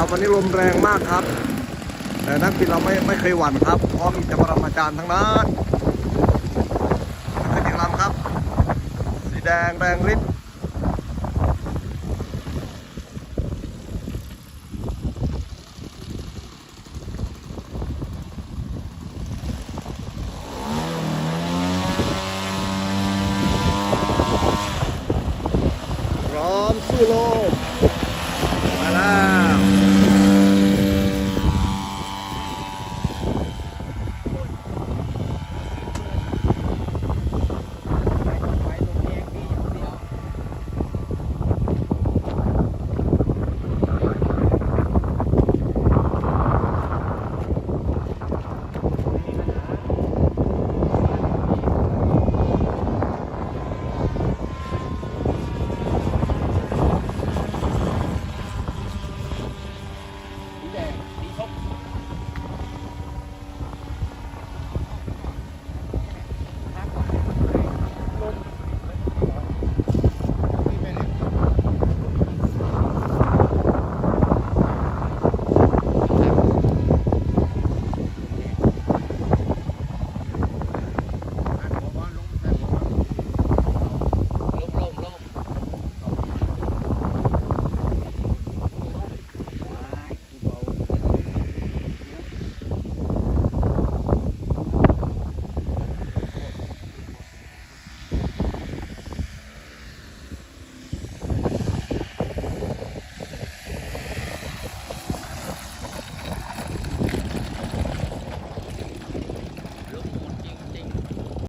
ครับวันนี้ลมแรงมากครับ แต่นักบินเราไม่ไม่เคยหวั่นครับเพราะมีแต่ปรมาจารย์ทั้งนั้นขึ้นอีกลำครับ สีแดงแรงฤทธิ์พร้อมสู้โลกม